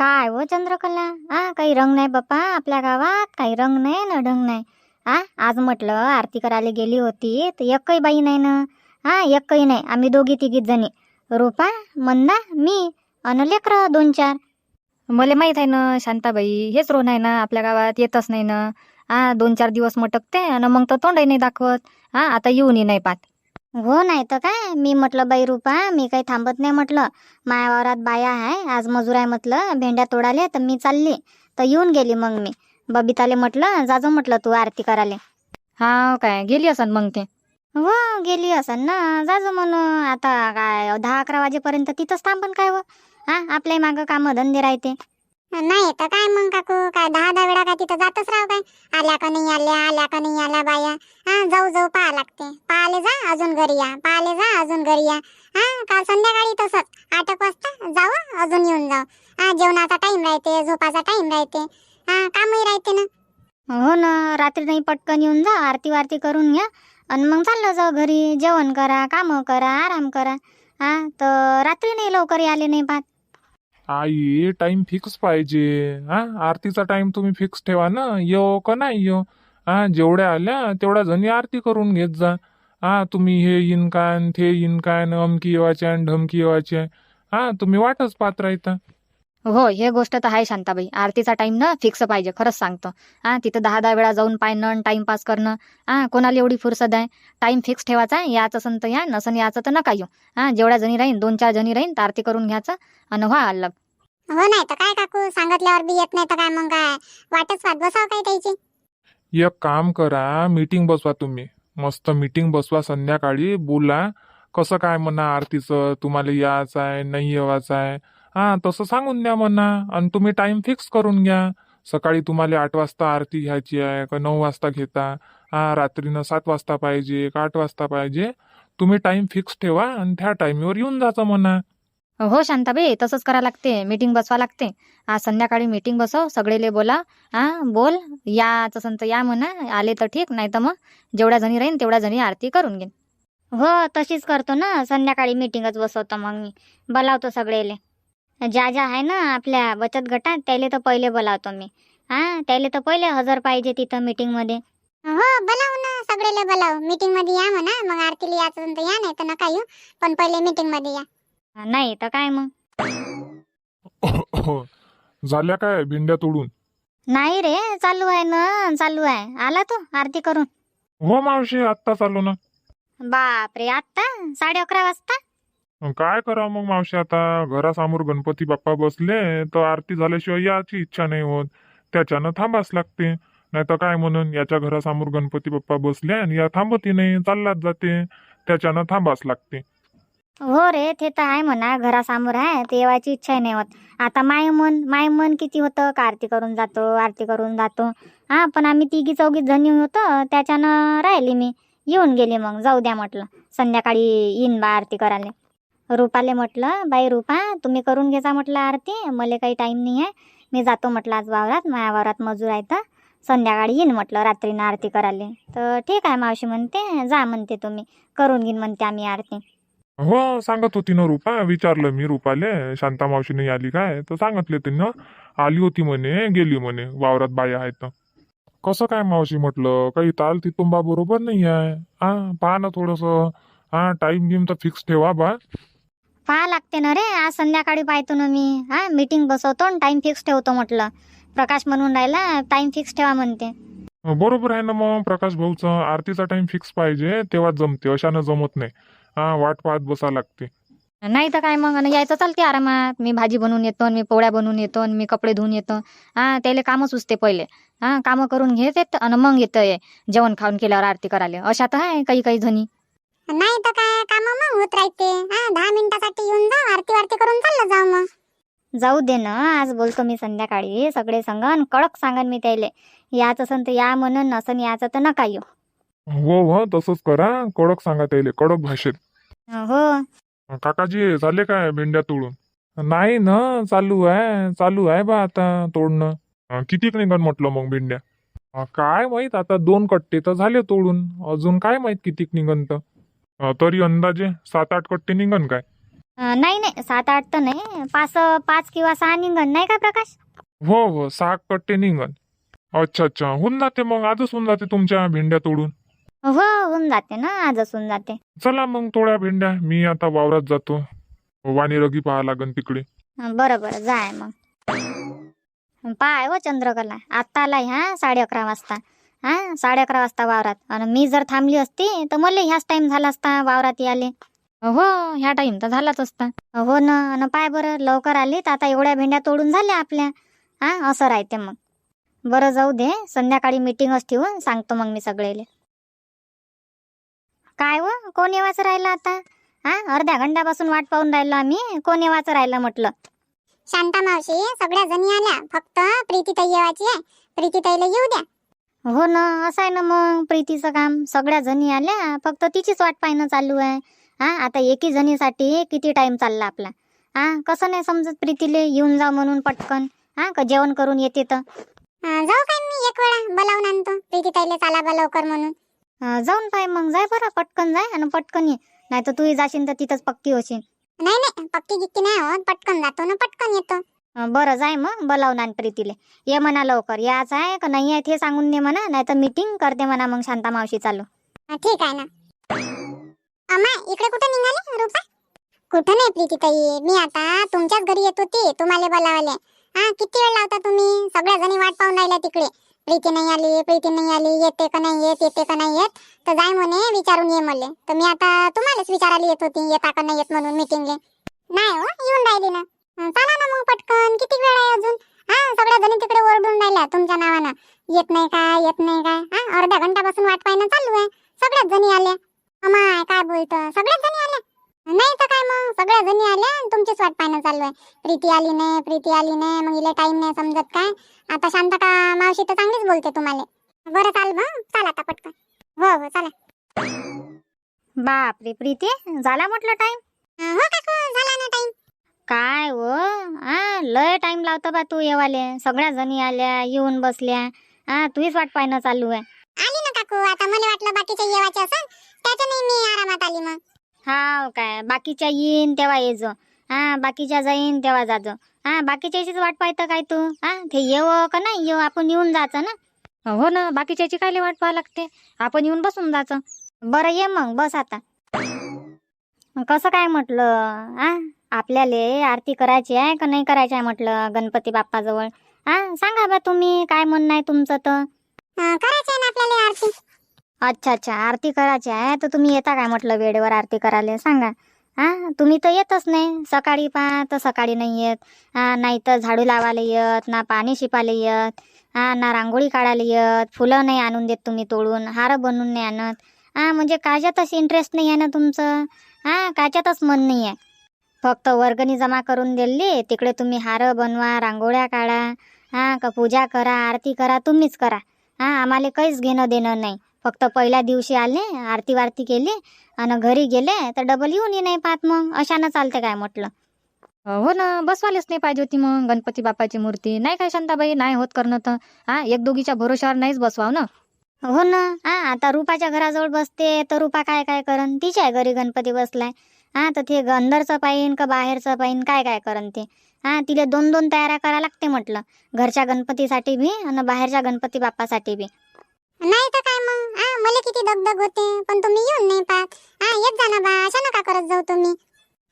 काय हो चंद्रकला? आ काही रंग नाही बाप्पा आपल्या गावात काही रंग नाही ना ढंग नाही. आ आज म्हटलं आरती करायला गेली होती तर एकही बाई नाही ना. हा एकही नाही आम्ही दोघी तिघीच जणी. रूपा मंदा मी अन लेकरं दोन चार. मला माहीत आहे ना शांताबाई हेच रोन आहे ना आपल्या गावात येतच नाही ना. हा दोन चार दिवस मटकते आणि मग तर तोंडही नाही दाखवत. हा आता येऊनही नाही पाहत. हो नाही तर काय? मी म्हटलं बाई रूपा मी काही थांबत नाही म्हटलं. माया वावरात बाया आहे. आज मजूर आहे म्हटलं. भेंड्या तोडाले तर मी चालली. तर येऊन गेली मग मी. बबिताले म्हटलं जाजो म्हटलं तू आरती करायला. हा काय? गेली असन मग ते? हो गेली असन ना. जाजो म्हण आता काय दहा अकरा वाजेपर्यंत तिथंच थांबन काय व? हा आपल्या मागं कामं धंदे राहते. नाही तर काय मग काकू? काय दहा दहा वेळा काय तिथं जातच राव काय? आल्या का नाही आल्या आल्या का नाही आल्या बाया? हा जाऊ जाऊ पाहा लागते. पाहाले जा अजून घरी या. पाहाले जा अजून घरी या. हा काल संध्याकाळी तसंच. आठ एक वाजता जाऊ अजून येऊन जाऊ हा जेवणाचा टाइम राहते झोपाचा टाइम राहते. हा कामही राहते ना. हो ना रात्री नाही पटकन येऊन जा आरती वारती करून घ्या. आणि मग चाललं जाऊ घरी. जेवण करा कामं करा आराम करा. हा तर रात्री नाही लवकर आले नाही पाहत. आई टाइम फिक्स पाहिजे. हा? आरतीचा टाइम तुम्ही फिक्स ठेवा ना. यो का नाही यो? हा? जेवढ्या आल्या तेवढ्या जणी आरती करून घेत जा. हा? तुम्ही हे येईन काय ते येईन काय अमकी येवाचे आणि ढमकी येवाचे. हा? तुम्ही वाटच पाहत राहता हो हे गोष्ट तर आहे शांताबाई. आरतीचा टाइम ना फिक्स पाहिजे खरंच सांगतो. हा तिथं दहा दहा वेळा जाऊन पाहणं टाइमपास करणं. हा कोणाला एवढी फुरसत आहे? टाइम फिक्स ठेवायचा आहे? याचं असन तर या नसन याचं तर नका येऊ. हा जेवढ्या जणी राहीन दोन चार जणी राहीन तर आरती करून घ्यायचं आणि व्हा अलग हो नाही तर काय काकू सांगितल्यावर बी येत नाही तर काय मग काय? वाटच वाट बसाव काय त्याची? एक काम करा मीटिंग बसवा तुम्ही. मस्त मीटिंग बसवा संध्याकाळी बोला. कसं काय म्हणा आरतीचं? तुम्हाला यायचं आहे नाही येवायचं आहे? हा तसं सांगून द्या म्हणा. आणि तुम्ही टाइम फिक्स करून घ्या. सकाळी तुम्हाला आठ वाजता आरती घ्यायची आहे का? नऊ वाजता घेता. हा रात्रीनं सात वाजता पाहिजे का? आठ वाजता पाहिजे? तुम्ही टाइम फिक्स ठेवा आणि त्या टाईमवर येऊन जायचं म्हणा. हो शांताबाई तसंच करा लागते. मीटिंग बसवा लागते. आज संध्याकाळी मीटिंग बसव. सगळेले बोला. हा बोल. याच असन तर या म्हणा. आले तर ठीक. नाही तर मग जेवढ्या जणी राहीन तेवढ्या जणी आरती करून घेईन. हो तशीच करतो ना. संध्याकाळी मीटिंगच बसवतो मग मी. बोलावतो सगळेले. ज्या ज्या आहे ना आपल्या बचत गटात त्याले तर पहिले बोलावतो मी. हा त्याले तर पहिले हजर पाहिजे तिथं मीटिंगमध्ये हो बोलाव ना सगळेले बोलाव. मीटिंगमध्ये या म्हणा मग आरतीला याचं असेल तर या नाही तर नका येऊ. पण पहिले मीटिंगमध्ये या. नाही तर काय मग? झाल्या काय भेंड्या तोडून? नाही रे चालू आहे ना चालू आहे. आला तू आरती करून? हो मावशी आत्ता चालू ना. बापरे आत्ता? साडे अकरा वाजता? काय करा मग मावशी आता? घरासमोर गणपती बाप्पा बसले तर आरती झाल्याशिवाय याची इच्छा नाही होत. त्याच्यानं थांबाच लागते. नाही तर काय म्हणून याच्या घरासमोर गणपती बाप्पा बसले आणि या थांबती नाही चाललाच जाते. त्याच्यानं थांबाच लागते. हो रे ते तर आहे म्हणा घरासमोर आहे ते येवायची इच्छा नाही होत. आता माय मन माय मन किती होतं? का आरती करून जातो आरती करून जातो? हा पण आम्ही तिघी चौघी जणी होतो त्याच्यानं राहिली मी. येऊन गेली मग जाऊ द्या म्हटलं. संध्याकाळी येईन बा आरती करायला. रुपाले म्हटलं बाई रुपा तुम्ही करून घेजा म्हटलं आरती. मला काही टाईम नाही आहे. मी जातो म्हटलं आज वावरात. माझ्या वावरात मजूर आहे तर संध्याकाळी येईन म्हटलं रात्रीनं आरती करायला. तर ठीक आहे मावशी म्हणते. जा म्हणते तुम्ही. करून घेईन म्हणते आम्ही आरती. हो सांगत होती ना रुपा. विचारलं मी रुपाले शांता मावशीने आली काय? तर सांगितले तिनं आली होती म्हणे गेली म्हणे. वावरात बाया आहेत तर. कसं काय मावशी म्हटलं? काही ताल तितुंबा बरोबर नाही आहे हा पहा ना थोडस. हा टाइम गिम तर फिक्स ठेवा बा. पहा लागते ना रे. आज संध्याकाळी पाहतो ना मी. हा मीटिंग बसवतो आणि टाइम फिक्स ठेवतो म्हटलं. प्रकाश म्हणून राहिला टाइम फिक्स ठेवा म्हणते. बरोबर आहे ना मग प्रकाश भाऊचं. आरतीचा टाइम फिक्स पाहिजे तेव्हा जमते. अशानं जमत नाही. हा वाट पाहत बसा लागते. नाही तर काय मग आणि यायचं चालते आरामात. मी भाजी बनवून येतो आणि मी पोळ्या बनवून येतो आणि मी कपडे धुवून येतो. हा त्याला कामं सुचते पहिले. हा कामं करून घेत येत आणि मग येतं जेवण खाऊन केल्यावर आरती करायला. अशा तर आहे काही काही जणी. नाही तर काय काम मग होत राहते. हा दहा मिनिटासाठी येऊन जा आरती वारती करून चाललं जाऊ मग. जाऊ दे ना आज बोलतो मी संध्याकाळी सगळे संगन कडक सांगन मी त्याले. याच असन तर या म्हणून नसन याचं तर नका येऊ. हो हो तसंच करा कडक सांगा त्याले कडक भाषेत. हो. काकाजी झाले काय भेंड्या तोडून? नाही ना चालू आहे चालू आहे बा आता तोडणं. अं, कितीक निघन म्हटलं मग भेंड्या? काय माहीत आता दोन कट्टे तर झाले तोडून. अजून काय माहीत कितीक निघन तर? अं, तरी अंदाजे सात आठ कट्टे निघन काय? अं, नाही नाही सात आठ तर नाही. पाच पाच किंवा सहा निघन नाही का प्रकाश? हो हो सहा कट्टे निघन. अच्छा अच्छा. होऊन जाते मग आजच होऊन जाते तुमच्या भेंड्या तोडून? हो होऊन जाते ना आजच होऊन जाते. चला मग थोड्या भेंड्या मी आता वावरात जातो. वाणी रगी पाहा लागन तिकडे. हं, बरं बरं जाय मग. पाय व चंद्रकला. आत्ता आलाय हा साडे अकरा वाजता. हा साडे अकरा वाजता वावरात. आणि मी जर थांबली असती तर मला ह्याच टाइम झाला असता वावरात याले हो ह्या टाइम तर झालाच असता. हो ना पाय बरं लवकर आली तर आता एवढ्या भेंड्या तोडून झाल्या आपल्या. हा असं राहते मग. बरं जाऊ दे संध्याकाळी मीटिंगच ठेवून सांगतो मग मी सगळेले. काय व? कोण येवाचं राहिलं आता? हा अर्ध्या घंट्यापासून वाट पाहून राहिलो आम्ही. कोण येवाचं राहिलं म्हटलं? शांता मावशी सगळ्या जणी आल्या. फक्त प्रीतीताई येवायची आहे. प्रीतीताईला येऊ द्या. हो ना असं आहे ना मग. प्रीतीचं काम सगळ्या जणी आल्या फक्त तिचीच वाट पाहणं चालू आहे. हा आता एकी जणीसाठी किती टाइम चालला आपला? हा कसं नाही समजत प्रीतीले येऊन जा म्हणून पटकन. हा का जेवण करून येते तर? जाऊ काय मी एक वेळा बोलावून आणतो. प्रीतीताईला चाला बा लवकर म्हणून. अं, जाऊन पाय मग जाय बरं पटकन जाय आणि पटकन ये. नाही तर तूही जाशील तर तिथंच पक्की होशील. नाही नाही पक्की गिक्की नाही होत. पटकन जातो ना पटकन येतो. बरं जाय मग बोलावून आण प्रीतीले. ये म्हणा लवकर. याच आहे का नाही आहे ते सांगून दे म्हणा नाही तर मीटिंग करते म्हणा मग शांता मावशी चालू. हा, ठीक आहे ना. अम्मा इकडे कुठं निघाले रुपा? कुठं नाही प्रीती ताई मी आता तुमच्याच घरी येत होती तुम्हाला बोलावले. हा किती वेळ लावता तुम्ही? सगळ्या जणी वाट पाहून राहिल्या तिकडे. प्रीती नाही आली प्रीती नाही आली येते का नाही येत येते का नाही येत? तर जाय म्हणे विचारून ये मले. तर मी आता तुम्हालाच विचारायला येत होती येता का नाही येत म्हणून मीटिंगले नाही हो येऊन राहिली ना. चला ना मग पटकन. किती वेळ आहे अजून? हा सगळ्या जणी तिकडे ओरडून राहिल्या तुमच्या नावानं. येत नाही काय येत नाही काय? हा अर्ध्या घंट्यापासून वाट पाहणं चालू आहे. सगळ्याच जणी आल्या. अमाय काय बोलतं? सगळ्याच जणी आल्या. नाही तर काय मग? सगळ्या जणी आल्या आणि तुमचीच वाट पाहणं चालू आहे. प्रीती आली नाही प्रीती आली नाही मग इले टाइम नाही समजत काय? आता शांतता मावशी तर चांगलीच बोलते तुम्हाला. बरं चाल मग. चाल आता पटकन. हो हो चला. बापरे प्रीती. झाला म्हटलं टाइम हो काकू झाला ना टाइम काय व हा लय टाइम लावतो बा तू येवाले. सगळ्या जणी आल्या येऊन बसल्या. हा तुझीच वाट पाहणं चालू आहे. आली ना काकू. आता मला वाटलं बाकीचे येवाचे असेल त्याच्याने मी आरामात आली मग. हा काय. बाकीच्या येईन तेव्हा ये जो. हा बाकीच्या जाईन तेव्हा जाजो हा बाकीच्याचीच वाट पाहतं काय तू? हा ते येव का नाही येव? आपण येऊन जायचं ना? हो ना बाकीच्याची काय वाट पाहा लागते? आपण येऊन बसून जायचं बरं ये मग. बस आता. कसं काय म्हटलं? हा आपल्याले आरती करायची आहे का नाही करायची आहे म्हटलं गणपती बाप्पाजवळ? हा सांगा बा तुम्ही काय म्हणणं आहे तुमचं तर? करायची आहे ना आपल्याला आरती. अच्छा अच्छा आरती करायची आहे तर तुम्ही येता काय म्हटलं वेळेवर आरती करायला? सांगा. हा तुम्ही तर येतच नाही. सकाळी पहा तर सकाळी नाही येत. हा नाही तर झाडू लावायला येत ना पाणी शिपायला येत. हा ना रांगोळी काढायला येत. फुलं नाही आणून देत तुम्ही तोडून हार बनवून नाही आणत. हा म्हणजे काच्यातच इंटरेस्ट नाही आहे ना तुमचं? हा काच्यातच मन नाही आहे. फक्त वर्गणी जमा करून दिली. तिकडे तुम्ही हार बनवा रांगोळ्या काढा हा का पूजा करा आरती करा तुम्हीच करा. हा आम्हाला काहीच घेणं देणं नाही. फक्त पहिल्या दिवशी आले आरती वारती केली आणि घरी गेले तर डबल येऊन नाही पाहत मग. अशानं चालते काय म्हटलं? हो ना बसवायलाच नाही पाहिजे होती मग. गणपती बाप्पाची मूर्ती. नाही काय शांताबाई नाही होत करणं तर. हा एक दोघीच्या भरोशावर नाहीच बसवाव ना? हो ना. हा आता रुपाच्या घराजवळ बसते तर रुपा काय काय करन तिच्या घरी गणपती बसलाय. हा तर ते अंदरचं पाहिन का बाहेरचं पाहिन काय काय करन ते? हा तिला दोन दोन तयाऱ्या करा लागते म्हटलं. घरच्या गणपतीसाठी बी आणि बाहेरच्या गणपती बाप्पासाठी बी. नाही तर काय मग? हा मला किती दगदग होते. पण तुम्ही येऊन नाही पाहत. हा येत जा ना बा अशा नका करत जाऊ तुम्ही?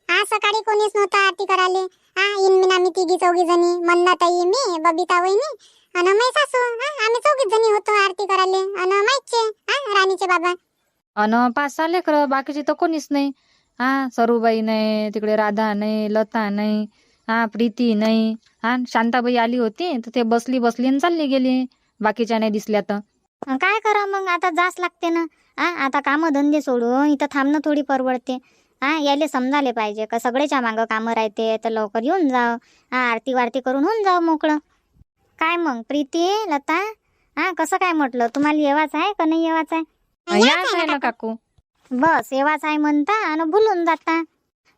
आज सकाळी कोणीच नव्हतं आरती करायला. हा इन आम्ही तिघी चौघी जणी मंदाताई मी बबिता वहिनी आणि मै सासू. हा आम्ही चौघीच जणी होतो आरती करायला. आणि माईकचे हा राणीचे बाबा. अन पाच सहा लेकरं बाकीचे तर कोणीच नाही. हा सरूबाई नाही तिकडे राधा नाही लता नाही हा प्रीती नाही. हा शांताबाई आली होती तर ते बसली बसली आणि चालली गेली. बाकीच्या नाही दिसल्या तर. काय करा मग? आता जास लागते ना. हा आता कामं धंदे सोडून इथं थांबणं थोडी परवडते. हा याले समजायला पाहिजे का? सगळेच्या मागं कामं राहते तर लवकर येऊन जाव. हा आरती वारती करून होऊन जाव मोकळं. काय मग? प्रीती लता? हा कसं काय म्हटलं? तुम्हाला येवाच आहे का नाही येवाच आहे? याच आहे ना काकू. बस येवाच आहे म्हणता आणि भुलून जाता.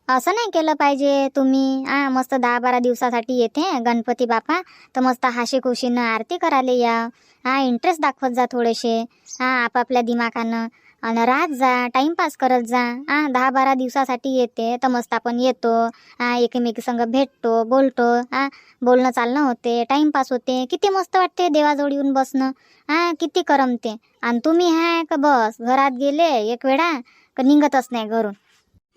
असं नाही केलं पाहिजे तुम्ही. हा मस्त दहा बारा दिवसासाठी येते गणपती बापा तर मस्त हाशी खुशीनं आरती करायला या. हा इंटरेस्ट दाखवत जा थोडेसे. हा आपापल्या दिमाखानं आणि राहत जा टाइमपास करत जा. आ दहा बारा दिवसासाठी येते तर मस्त आपण येतो. आ एकमेकीसंग भेटतो बोलतो. आ बोलणं चालणं होते टाइमपास होते. किती मस्त वाटते देवाजवळ येऊन बसणं. आ किती करमते. आणि तुम्ही हाय का बस घरात गेले एक वेळा का निघतच नाही घरून?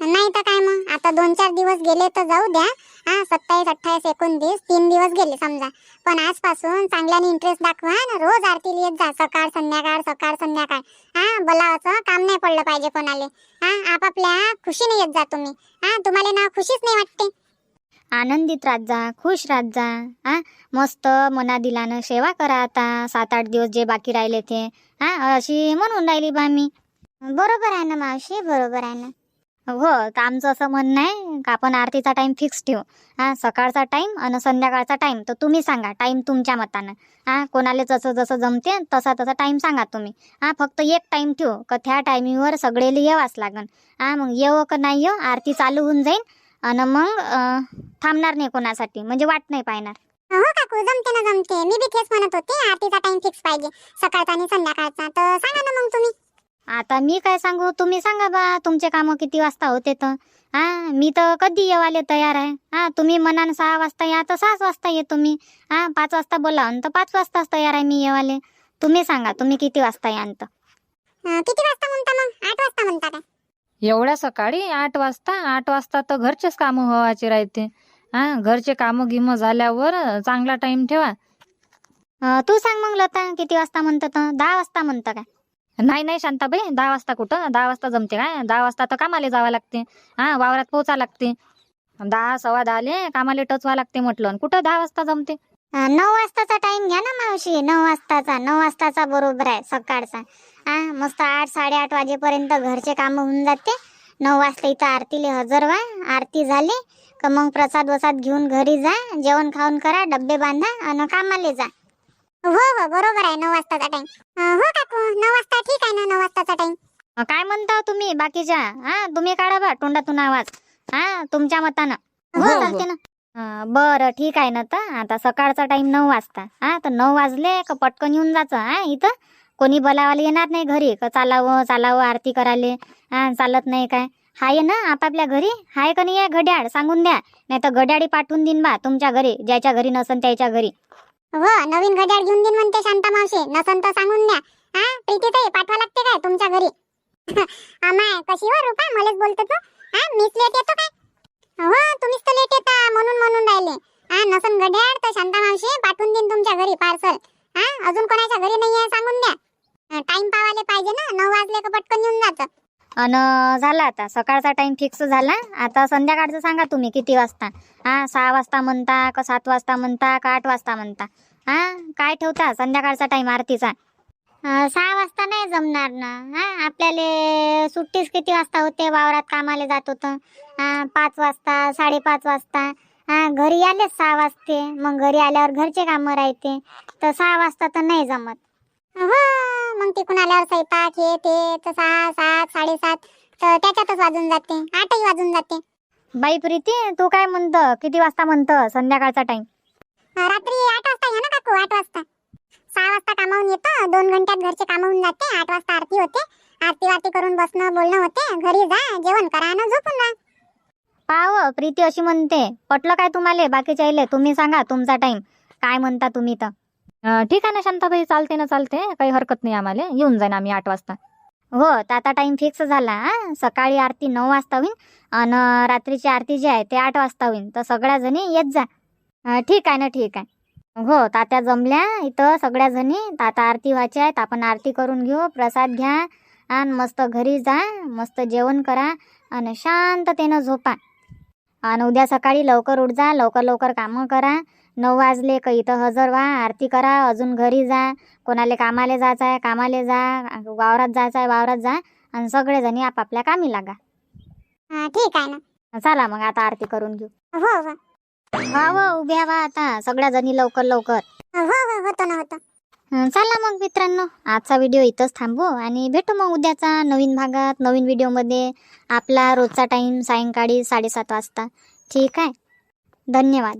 नाही तर काय मग? आता दोन चार दिवस गेले तर जाऊ द्या. हा सत्तावीस अठ्ठावीस एकोणतीस तीन दिवस गेले समजा. पण आजपासून चांगल्याने इंटरेस्ट दाखवा ना. रोज आरतीला येत जा सकाळ संध्याकाळ सकाळ संध्याकाळ. हा बोलावाचं काम नाही पडलं पाहिजे कोणाले. हा आपापल्या खुशीने येत जा तुम्ही. हा तुम्हाला ना खुशीच नाही वाटते. आनंदित राहत जा खुश राहत जा. हा मस्त मना दिलानं सेवा करा आता. सात आठ दिवस जे बाकी राहिले ते. हा अशी म्हणून राहिली बा मी बरोबर आहे ना मावशी बरोबर आहे ना. हो तर आमचं असं म्हणणं आहे का आपण आरतीचा टाईम फिक्स ठेवू. हा सकाळचा टाईम आणि संध्याकाळचा टाईम तर तुम्ही सांगा टाईम तुमच्या मतानं. हा कोणाला जसं जसं जमते तसा तसा टाईम सांगा तुम्ही. हा फक्त एक टाईम ठेवू का त्या टायमिंगवर सगळेला येवाच लागन. हा मग येऊ का नाही येऊ आरती चालू होऊन जाईल आणि मग थांबणार नाही कोणासाठी म्हणजे वाट नाही पाहणार. हो काकू जमते ना जमते. मी बी तेच म्हणत होते आरतीचा टाइम फिक्स पाहिजे सकाळचा आणि संध्याकाळचा. तर सांगा ना मग तुम्ही. आता मी काय सांगू? तुम्ही सांगा बा तुमचे कामं किती वाजता होते तर? हा मी तर कधी येवाले तयार आहे? हा तुम्ही मनानं सहा वाजता या तर सहाच वाजता येतो मी हा पाच वाजता बोला तर पाच वाजताच तयार आहे मी येवाले. तुम्ही सांगा तुम्ही किती वाजता यान तर? अं, किती वाजता म्हणता मग? आठ वाजता म्हणता काय? एवढ्या सकाळी आठ वाजता? आठ वाजता तर घरचेच कामं व्हायचे राहते. हा घरचे कामं गिमं झाल्यावर चांगला टाइम ठेवा. अं, तू सांग मग लता किती वाजता म्हणतं तर? दहा वाजता म्हणतं काय? नाही नाही शांताबाई दहा वाजता कुठं? दहा वाजता जमते काय? दहा वाजता तर कामाला जावं लागते. हा वावरात पोहोचा लागते. दहा सव्वा दहाले कामाला टचवा लागते म्हटलं. आणि कुठं दहा वाजता जमते? नऊ वाजताचा टाइम घ्या ना मावशी. नऊ वाजताचा नऊ वाजताचा बरोबर आहे सकाळचा. हा मस्त आठ साडेआठ वाजेपर्यंत घरचे काम होऊन जाते. नऊ वाजता इथं आरतीले हजर व्हा. आरती झाली का मग प्रसाद वसाद घेऊन घरी जा. जेवण खाऊन करा डब्बे बांधा आणि कामाले जा. हो हो बरोबर आहे. नऊ वाजताचा टाइम हो काकू. नऊ वाजता ठीक आहे ना नऊ वाजताचा टाइम अं, काय म्हणता तुम्ही बाकीच्या. हा तुम्ही काढा बा तोंडातून आवाज. हा तुमच्या मतानं. हो हो, चालते ना. अं, बरं ठीक आहे ना तर. आता सकाळचा टाइम नऊ वाजता. हा तर नऊ वाजले का पटकन येऊन जायचं. हा इथं. कोणी बोलावाला येणार नाही घरी. का चालावं चालावं आरती करायले. हा चालत नाही काय. हाय ना आपापल्या घरी. हाय का नाही आहे घड्याळ? सांगून द्या. नाही तर घड्याळी पाठवून देईन बा तुमच्या घरी. ज्याच्या घरी नसन त्याच्या घरी. हो नवीन घड्याळ घेऊन देईन म्हणते शांता मावशी. नसन तर सांगून द्या. हा प्रीती ताई पाठवा लागते काय तुमच्या घरी अमाय कशी हो रुपा? मलाच बोलतो तू. हा मीच लेट येतो काय? हो तुम्हीच तर लेट येता म्हणून म्हणून राहिले. हा नसन घड्याळ तर शांता मावशी पाठवून देईन तुमच्या घरी पार्सल हा अजून कोणाच्या घरी नाही आहे सांगून द्या. टाइम पावाले पाहिजे ना नऊ वाजले का पटकन येऊन जातं. अन झाला आता सकाळचा टाइम फिक्स झाला. आता संध्याकाळचं सांगा तुम्ही किती वाजता? हा सहा वाजता म्हणता का सात वाजता म्हणता का आठ वाजता म्हणता? हा काय ठेवता? संध्याकाळचा टाइम आरतीचा. सहा वाजता नाही जमणार ना? हा? आपल्याला सुट्टीच किती वाजता होते? वावरात कामाला जात होतं. पाच वाजता साडेपाच वाजता. हा घरी आलेच सहा वाजते. मग घरी आल्यावर घरचे कामं राहते. तर सहा वाजता तर नाही जमत. हो मग तिकून आल्यावर स्वयंपाक हे ते तर सहा सात साडेसात. तर त्याच्यातच वाजून जाते. आठही वाजून जाते. बाई प्रीती तू काय म्हणतं? किती वाजता म्हणतं? संध्याकाळचा टाइम रात्री आठ वाजता ना काकू? आठ वाजता. सहा वाजता कामावून येतो. दोन घंट्यात घरचे कामं होऊन जाते. आठ वाजता आरती होते. आरती वारती करून बसणं बोलणं होते. घरी जा जेवण करा आणि झोपून जा. पाव प्रीती अशी म्हणते. पटलं काय तुम्हाला? बाकीच्या इले तुम्ही सांगा तुमचा टाइम काय म्हणता तुम्ही तर? ठीक आहे ना शांताबाई. चालते ना चालते. काही हरकत नाही आम्हाला. येऊन जाईन आम्ही आठ वाजता. हो तर आता टाइम फिक्स झाला हा. सकाळी आरती नऊ वाजता होईन. आणि रात्रीची आरती जी आहे ते आठ वाजता होईन. तर सगळ्या जणी येत जा. ठीक आहे ना ठीक आहे. हो तात्या जमल्या इथं सगळ्या जणी आता आरती व्हायची आहे तर आपण आरती करून घेऊ. प्रसाद घ्या आणि मस्त घरी जा. मस्त जेवण करा आणि शांततेनं झोपा. आणि उद्या सकाळी लवकर उठ जा लवकर लवकर कामं करा. नऊ वाजले का इथं हजर व्हा. आरती करा. अजून घरी जा. कोणाला कामाला जायचं आहे कामाला जा. वावरात जायचं आहे वावरात जा. आणि सगळेजणी आपापल्या कामी लागा. ठीक आहे ना. चला मग आता आरती करून घेऊ. हो हो. वा वा उभ्या व्हा आता. सगळ्या जणी लवकर लवकर. हो हो होतो ना होतो. हं, चला मग मित्रांनो. आजचा व्हिडिओ इथंच थांबू आणि भेटू मग उद्याचा नवीन भागात नवीन व्हिडिओमध्ये. आपला रोजचा टाईम सायंकाळी साडेसात वाजता. ठीक आहे? धन्यवाद.